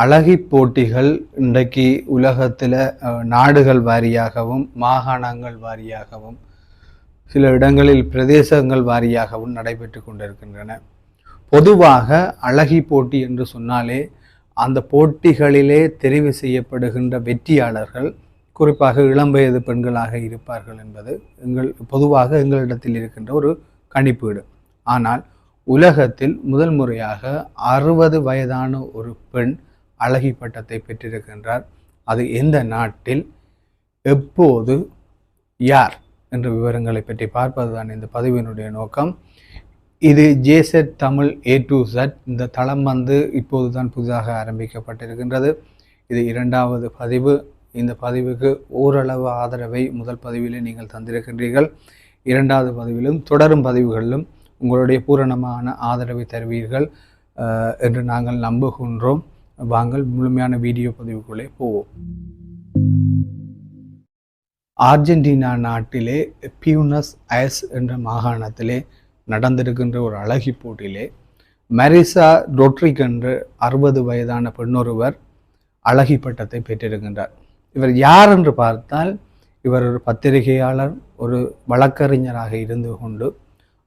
அழகி போட்டிகள் இன்றைக்கு உலகத்தில் நாடுகள் வாரியாகவும் மாகாணங்கள் வாரியாகவும் சில இடங்களில் பிரதேசங்கள் வாரியாகவும் நடைபெற்று கொண்டிருக்கின்றன. பொதுவாக அழகி போட்டி என்று சொன்னாலே அந்த போட்டிகளிலே தெரிவு செய்யப்படுகின்ற வெற்றியாளர்கள் குறிப்பாக இளம் வயது பெண்களாக இருப்பார்கள் என்பது எங்கள் பொதுவாக எங்களிடத்தில் இருக்கின்ற ஒரு கணிப்பீடு. ஆனால் உலகத்தில் முதல் முறையாக அறுபது வயதான ஒரு பெண் அழகி பட்டத்தை பெற்றிருக்கின்றார். அது எந்த நாட்டில் எப்போது யார் என்ற விவரங்களை பற்றி பார்ப்பதுதான் இந்த பதிவினுடைய நோக்கம். இது JZ Tamil A to Z இந்த தளம் வந்து இப்போது தான் புதிதாக ஆரம்பிக்கப்பட்டிருக்கின்றது. இது இரண்டாவது பதிவு. இந்த பதிவுக்கு ஓரளவு ஆதரவை முதல் பதிவிலே நீங்கள் தந்திருக்கின்றீர்கள். இரண்டாவது பதிவிலும் தொடரும் பதிவுகளிலும் உங்களுடைய பூரணமான ஆதரவை தருவீர்கள் என்று நாங்கள் நம்புகின்றோம். வாங்கள் முழுமையான வீடியோ பதிவுக்குள்ளே போவோம். ஆர்ஜென்டினா நாட்டிலே பியூனஸ் அயஸ் என்ற மாகாணத்திலே நடந்திருக்கின்ற ஒரு அழகி போட்டியிலே மரிசா ரொட்ரிக் என்று அறுபது வயதான பெண்ணொருவர் அழகி பட்டத்தை பெற்றிருக்கின்றார். இவர் யார் என்று பார்த்தால் இவர் ஒரு பத்திரிகையாளர் ஒரு வழக்கறிஞராக இருந்து கொண்டு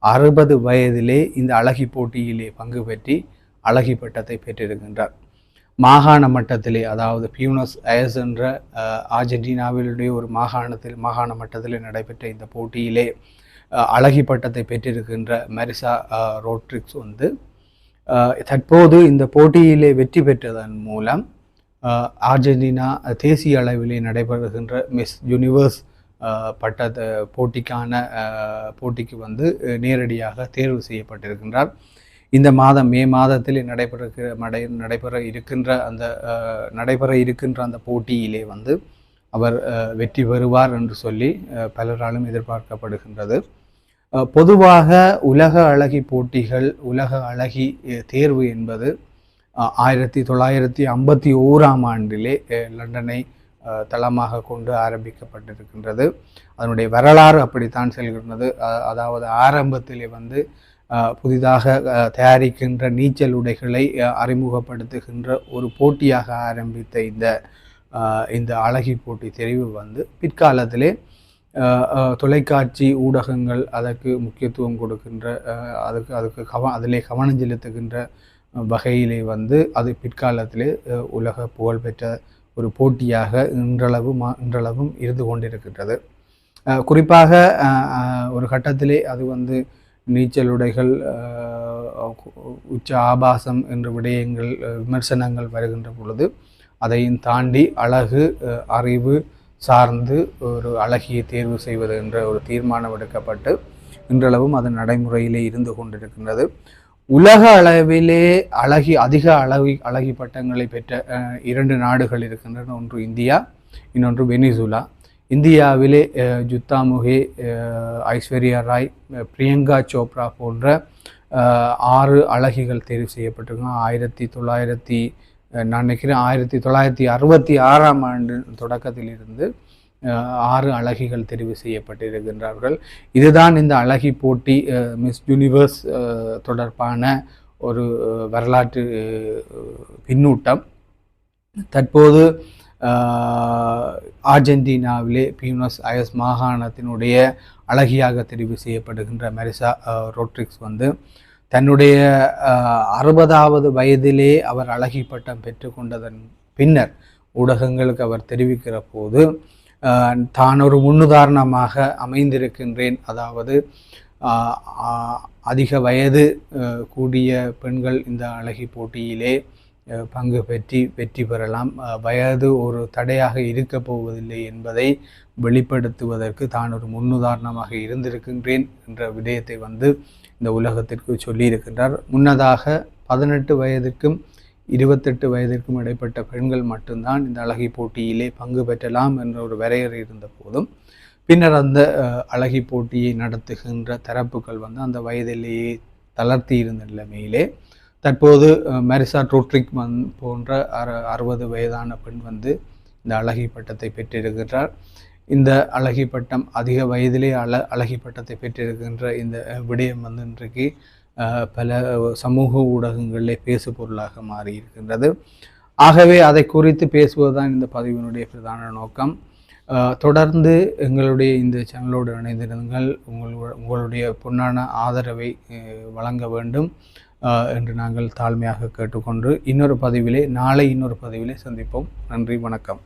அறுபது வயதிலே இந்த அழகி போட்டியிலே பங்கு பெற்றி அழகி பட்டத்தை பெற்றிருக்கின்றார். மாகாண மட்டத்திலே அதாவது பியூனஸ் அயஸ் என்ற அர்ஜென்டினாவிலுடைய ஒரு மாகாணத்தில் மாகாண மட்டத்திலே நடைபெற்ற இந்த போட்டியிலே அழகி பட்டத்தை பெற்றிருக்கின்ற மெரிசா ரோட்ரிக்ஸ் வந்து தற்போது இந்த போட்டியிலே வெற்றி பெற்றதன் மூலம் அர்ஜென்டினா ஆர்ஜென்டினா தேசிய அளவிலே நடைபெறுகின்ற மிஸ் யூனிவர்ஸ் பட்டத்தை பட்ட போட்டிக்கான போட்டிக்கு வந்து நேரடியாக தேர்வு செய்யப்பட்டிருக்கின்றார். இந்த மாதம் மே மாதத்தில் நடைபெற நடை நடைபெற இருக்கின்ற அந்த நடைபெற இருக்கின்ற அந்த போட்டியிலே வந்து அவர் வெற்றி பெறுவார் என்று சொல்லி பலராலும் எதிர்பார்க்கப்படுகின்றது. பொதுவாக உலக அழகி போட்டிகள் உலக அழகி தேர்வு என்பது ஆயிரத்தி தொள்ளாயிரத்தி ஐம்பத்தி ஓராம் ஆண்டிலே லண்டனை தளமாக கொண்டு ஆரம்பிக்கப்பட்டிருக்கின்றது. அதனுடைய வரலாறு அப்படித்தான் செல்கின்றது. அதாவது ஆரம்பத்திலே வந்து புதிதாக தயாரிக்கின்ற நீச்சல் உடைகளை அறிமுகப்படுத்துகின்ற ஒரு போட்டியாக ஆரம்பித்த இந்த இந்த அழகி போட்டி தெரிவு வந்து பிற்காலத்திலே தொலைக்காட்சி ஊடகங்கள் அதற்கு முக்கியத்துவம் கொடுக்கின்ற அதுக்கு அதுக்கு கவ அதிலே கவனம் செலுத்துகின்ற வகையிலே வந்து அது பிற்காலத்திலே உலக புகழ்பெற்ற ஒரு போட்டியாக இன்றளவு இன்றளவும் இருந்து கொண்டிருக்கின்றது. குறிப்பாக ஒரு கட்டத்திலே அது வந்து நீச்சல் உடைகள் உச்ச ஆபாசம் என்ற விடயங்கள் விமர்சனங்கள் வருகின்ற பொழுது அதையும் தாண்டி அழகு அறிவு சார்ந்து ஒரு அழகியை தேர்வு செய்வது என்ற ஒரு தீர்மானம் எடுக்கப்பட்டு இன்றளவும் அது நடைமுறையிலே இருந்து கொண்டிருக்கின்றது. உலக அளவிலே அழகி அதிக அழகி அழகி பட்டங்களை பெற்ற இரண்டு நாடுகள் இருக்கின்றன. ஒன்று இந்தியா இன்னொன்று வெனிசுலா. இந்தியாவிலே அஹ், ஜுத்தா முகே ஐஸ்வர்யா ராய் பிரியங்கா சோப்ரா போன்ற ஆறு அழகிகள் தேர்வு செய்யப்பட்டிருக்காங்க. ஆயிரத்தி தொள்ளாயிரத்தி நான் நினைக்கிறேன் ஆயிரத்தி தொள்ளாயிரத்தி அறுபத்தி ஆறாம் ஆண்டு தொடக்கத்திலிருந்து ஆறு அழகிகள் தெரிவு செய்யப்பட்டிருக்கின்றார்கள். இதுதான் இந்த அழகி போட்டி மிஸ் யூனிவர்ஸ் தொடர்பான ஒரு வரலாற்று பின்னூட்டம். தற்போது ஆர்ஜென்டினாவிலே பியூனஸ் அயஸ் மாகாணத்தினுடைய அழகியாக தெரிவு செய்யப்படுகின்ற மெரிசா ரோட்ரிக்ஸ் வந்து தன்னுடைய அறுபதாவது வயதிலே அவர் அழகி பட்டம் பெற்றுக்கொண்டதன் பின்னர் ஊடகங்களுக்கு அவர் தெரிவிக்கிற போது தான் ஒரு முன்னுதாரணமாக அமைந்திருக்கின்றேன். அதாவது அதிக வயது கூடிய பெண்கள் இந்த அழகி போட்டியிலே பங்கு பெற்றி வெற்றி பெறலாம். வயது ஒரு தடையாக இருக்கப் போவதில்லை என்பதை வெளிப்படுத்துவதற்கு தான் ஒரு முன்னுதாரணமாக இருந்திருக்கின்றேன் என்ற விடயத்தை வந்து இந்த உலகத்திற்கு சொல்லியிருக்கின்றார். முன்னதாக பதினெட்டு வயதுக்கும் இருபத்தெட்டு வயதிற்கும் இடைப்பட்ட பெண்கள் மட்டும்தான் இந்த அழகி போட்டியிலே பங்கு பெற்றலாம் என்ற ஒரு வரையறை இருந்த போதும் பின்னர் அந்த அழகி போட்டியை நடத்துகின்ற தரப்புகள் வந்து அந்த வயதிலேயே தளர்த்தி இருந்த நிலைமையிலே தற்போது மேரிசா மெரிசா ட்ரோட்ரிக் போன்ற அறு அறுபது வயதான பெண் வந்து இந்த அழகி பட்டத்தை பெற்றிருக்கிறார் இந்த அழகி பட்டம் அதிக வயதிலே அழ அழகி பட்டத்தை பெற்றிருக்கின்ற இந்த விடயம் வந்து இன்றைக்கு பல சமூக ஊடகங்களிலே பேசு பொருளாக மாறி இருக்கின்றது ஆகவே அதை குறித்து பேசுவதுதான் இந்த பதிவினுடைய பிரதான நோக்கம். தொடர்ந்து எங்களுடைய இந்த சேனலோடு இணைந்திருங்கள். உங்கள் உங்களுடைய பொன்னான ஆதரவை வழங்க வேண்டும். என்று நாங்கள் தாழ்மையாக கேட்டுக்கொண்டு இன்னொரு பதிவிலே நாளை இன்னொரு பதிவிலே சந்திப்போம். நன்றி வணக்கம்.